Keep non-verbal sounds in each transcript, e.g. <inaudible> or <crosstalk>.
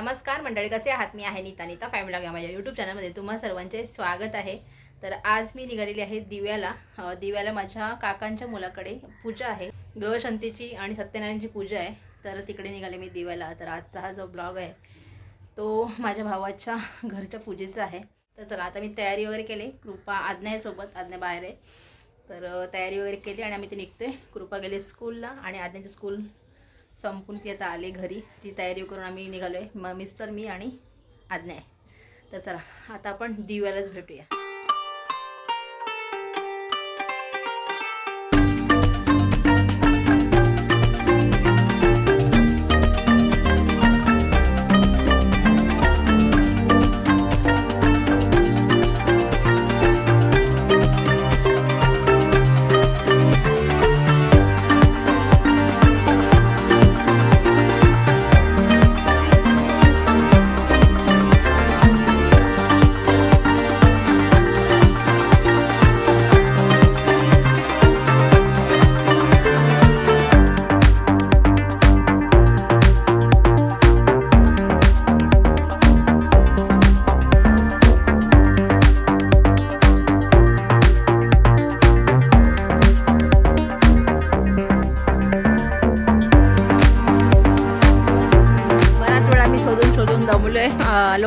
नमस्कार मंडळी कसे आहात? मी आहे नीता नीता फॅमिली या माझ्या यूट्यूब चॅनलमध्ये तुम्हा सर्वांचे स्वागत आहे. तर आज मी निघालेली आहे दिव्याला. दिव्याला माझ्या काकांच्या मुलाकडे पूजा आहे. ग्रहशांतीची आणि सत्यनारायणची पूजा आहे. तर तिकडे निघाले मी दिव्याला. तर आजचा हा जो ब्लॉग आहे तो माझ्या भावाच्या घरच्या पूजेचा आहे. तर चला आता मी तयारी वगैरे केली. कृपा आज्ञा आहे सोबत आज्ञा बाहेर आहे. तर तयारी वगैरे केली आणि आम्ही ते निघतोय. कृपा गेले स्कूलला आणि आज्ञाच्या स्कूल संपून ती आता आले घरी. ती तयारी करून आम्ही निघालो आहे म मिस्टर मी आणि आज्ञा आहे. तर चला आता आपण दिव्यालाच भेटूया.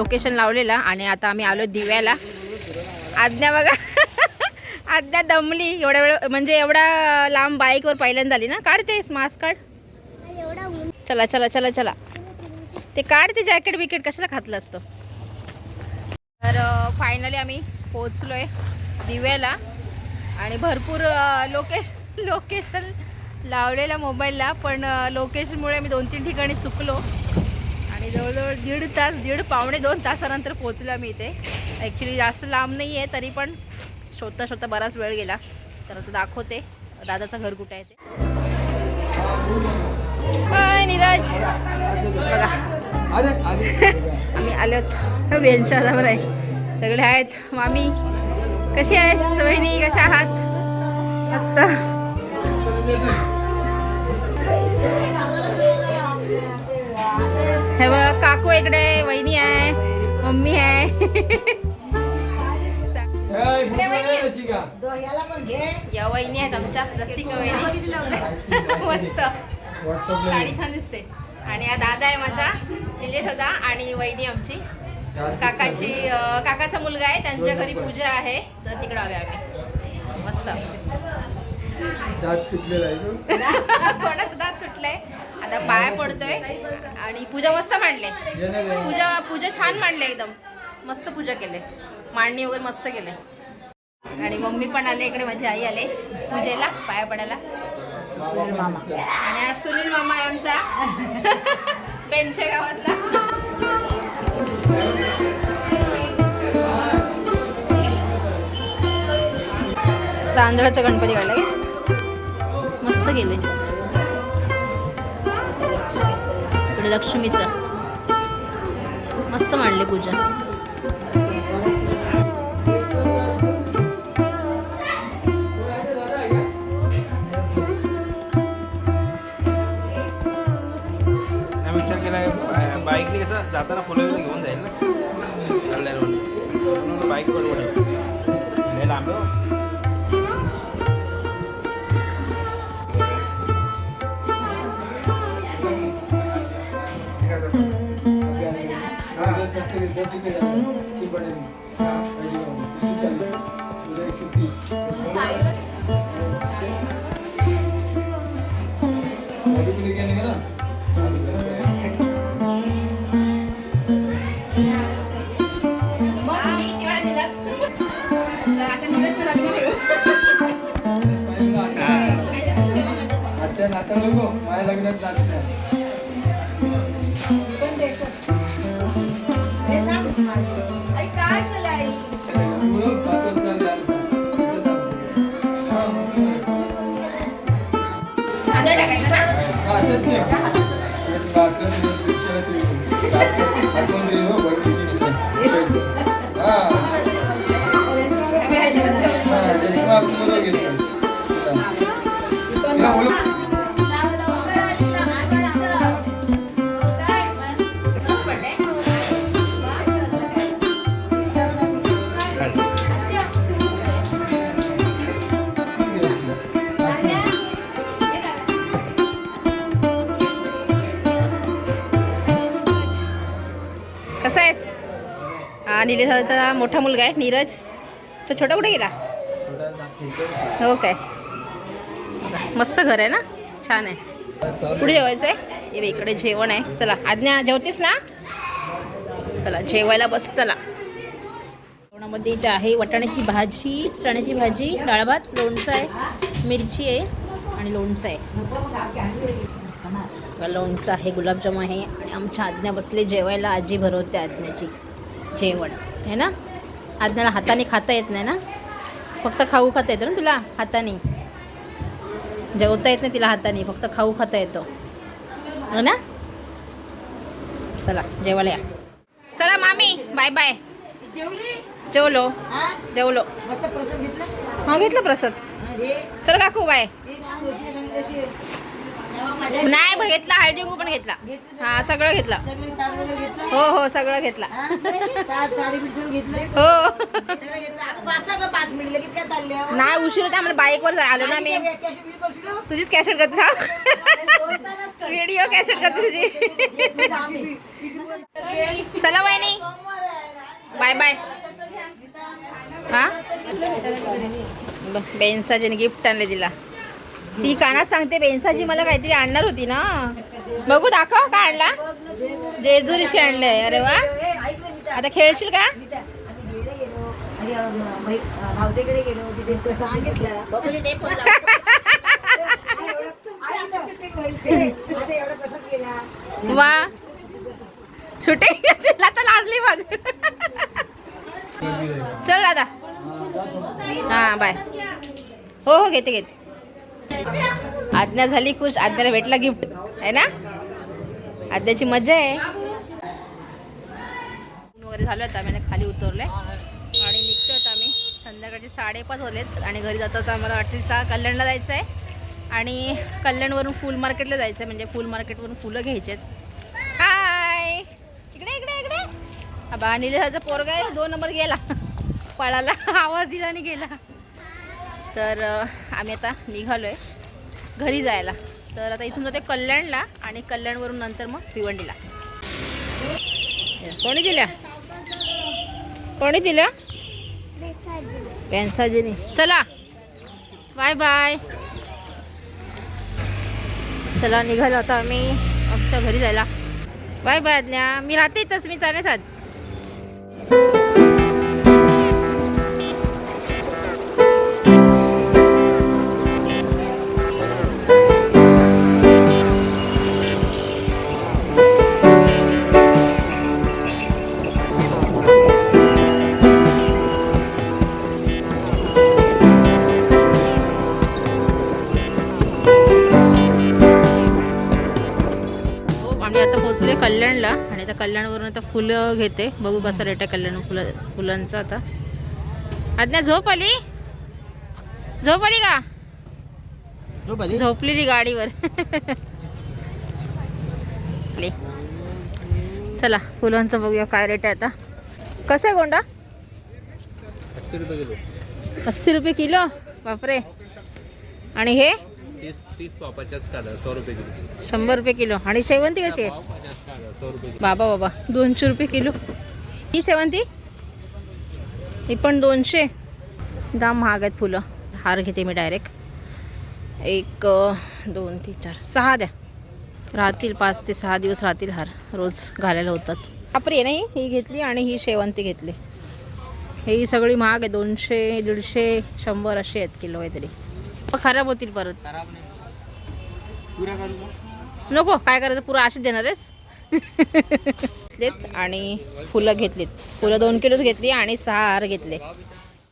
लोकेशन लावलेला आणि आता आम्ही आलो दिव्याला. आज्ञा बघा. आज्ञा दमली. एवढ्या वेळ म्हणजे एवढा लांब बाईकवर पहिल्यांदा आली ना? काढतेस मास्क काढ. चला चला चला चला. ते काढ ते जॅकेट बिकेट कशाला घातलं असतं? तर फायनली आम्ही पोचलोय दिव्याला. आणि भरपूर लोकेशन लोकेशन लावलेल्या मोबाईलला पण लोकेशनमुळे आम्ही दोन तीन ठिकाणी चुकलो. आणि जवळजवळ दीड तास दीड पावणे दोन तासानंतर पोहोचलो आम्ही इथे. ॲक्च्युली जास्त लांब नाही आहे तरी पण शोधता शोधता बराच वेळ गेला. तर आता दाखवते दादाचं घर कुठे आहे ते. हाय नीरज. बघा. आम्ही आलोत बेंचावर आहे. सगळे आहेत. मामी कशी आहेस? वहिनी कशा आहात? मस्त. हे बघा काकू इकडे वहिनी आहे मम्मी आहे. या वहिनी आहेत आमच्या रसिका वहिनी. मस्त. साडी छान दिसते. आणि हा दादा आहे माझा निलेश दादा आणि वहिनी आमची. काकाची काकाचा मुलगा आहे त्यांच्या घरी पूजा आहे. तर तिकडे आलोय आम्ही. मस्त. दात तुटलेला आहे दात तुटलाय. आता पाया पडतोय आणि पूजा मस्त मांडले. पूजा पूजा छान मांडले एकदम. मस्त पूजा केले. मांडणी वगैरे मस्त केले. आणि मम्मी पण आले इकडे माझी आई आले पूजेला पाया पडायला. आणि आज सुनील मामा आहे आमचा. बेंचे गावातला. तांदळाचा गणपती काढलाय मस्त गेले इकडे लक्ष्मीचं. मस्त मांडले पूजा. विचार केला बाईकने कसं जाताना फुलं घेऊन जाईल ना. बाईक पण लांब हो. <laughs> आता नको माझ्या लग्नात जात नाही हा, <laughs> हा मोठा मुलगा आहे नीरज. तो छोटा कुठे गेला? हो काय. मस्त घर आहे ना? छान आहे. कुठे जेवायचं आहे ए इकडे जेवण आहे. चला आज्ञा जेवतेस ना? चला जेवायला बस चला. जेवणामध्ये इथे आहे वाटाण्याची भाजी चण्याची भाजी डाळ भात लोणचं आहे मिरची आहे आणि लोणचं आहे. लोणचं आहे गुलाबजाम आहे आणि आमच्या आज्ञा बसले जेवायला आजी भरवते आज्ञाची. जेवण. आहे ना? आज्ञाला हाताने खाता येत नाही ना? फक्त खाऊ खाता येतो ना तुला? हाताने. जेवता येत नाही तिला हाताने फक्त खाऊ खाता येतो. हो ना? चला जेवायला या. चला मामी बाय बाय जेवलो? जेवलो. हा? घेतलं? प्रसाद. चल काकू बाय नाही घेतला हळदी कुंकू पण घेतला. हा सगळं घेतलं. हो हो सगळं घेतला. हो? नाही उशीर होता आम्हाला बाईकवर आलो ना मी. तुझीच कॅसेट करते थांब. व्हिडिओ कॅसेट करते तुझी. चला वहिनी. Bye bye. हा? बेन्साजीने गिफ्ट आणले तिला. ती कानात सांगते बेन्साची मला काहीतरी आणणार होती ना. बघू दाखव का आणला? जेजुरीशी आणलंय. अरे वा. आता खेळशील का? वा. सुटे. तिला तर लाजली बघ. चल दादा. हा बाय. हो हो घेते घेते. आज्ञा झाली खुश आज्ञाला भेटला गिफ्ट आहे ना? आज्ञाची मजा आहे. वगैरे झालं होतं आम्ही खाली उतरले. आणि निघतो होतो आम्ही. संध्याकाळचे साडेपाच होलेत आणि घरी जातो आता आम्हाला वाटते सहा कल्याणला जायचं आहे आणि कल्याणवरून फुल मार्केटला जायचं आहे म्हणजे फुल मार्केटवरून फुलं घ्यायची आहेत हाय! इकडे इकडे इकडे! बा निलेशाचा पोरगा आहे दोन नंबर गेला. पळाला. आवाज दिला आणि गेला. तर आम्ही आता निघालो आहे घरी जायला. तर आता इथून जाते कल्याणला आणि कल्याणवरून नंतर मग भिवंडीला. कोणी दिल्या कोणी दिल्या पेन्साजीने चला. Bye bye. चला निघालो आता आम्ही आमच्या घरी जायला. बाय बाय आज्ञा. मी राहते इथंच मी चालेल सात आम्ही आता पोहोचले कल्याणला. आणि आता कल्याणवरून आता फुलं घेते. बघू कसं रेट आहे कल्याण फुलं फुलांचं आता. आज्ञा झोप आली? झोप आली का? झोपलेली गाडीवर. चला फुलांचं बघूया काय रेट आहे आता. कसं आहे गोंडा? अस्सी रुपये किलो. अस्सी रुपये किलो? बापरे. आणि हे? तीस तीस पाव पचास काढा सौ रुपये किलो. शंभर रुपये किलो. आणि शेवंती कशी आहे? पाव पचास काढा सौ रुपये किलो. बाबा बाबा दोनशे रुपये किलो. ही शेवंती? ही पण दोनशे. दाम महाग आहेत फुलं. हार घेते मी डायरेक्ट एक दोन तीन चार सहा द्या. राहतील पाच ते सहा दिवस राहतील हार. रोज घालायला होतात. बापरे नाही ही घेतली आणि ही शेवंती घेतली. ही सगळी महाग आहे. दोनशे दीडशे शंभर असे आहेत किलो काहीतरी. खराब होतील परत. खराब नाही. पुरा करू का? नको काय करायचं? पुरं अशीच देणार आहेस? घेतलेत आणि फुलं घेतलीत. फुलं दोन किलोच घेतली आणि सहा हार घेतले.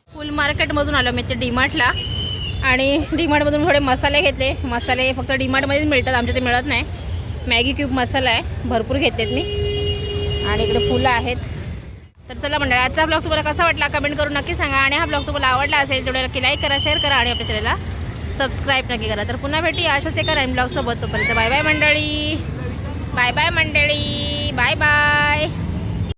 फुल मार्केटमधून आलो मी ते डीमार्टला. आणि डीमार्टमधून थोडे मसाले घेतले. मसाले फक्त डीमार्टमध्येच मिळतात आमच्या ते मिळत नाही. मॅगी क्यूब मसाला आहे भरपूर घेतलेत मी. आणि इकडे फुलं आहेत. तर चला मंडळ आजचा ब्लॉग तुम्हाला कसा वाटला? कमेंट करून नक्की सांगा. आणि हा ब्लॉग तुम्हाला आवडला असेल तेवढ्या नक्की लाईक करा शेअर करा आणि आपल्या चॅनलला सबस्क्राईब नक्की करा. तर पुन्हा भेटी अशाच एका राईम ब्लॉगसोबत तोपर्यंत बाय बाय मंडळी. बाय बाय मंडळी. Bye bye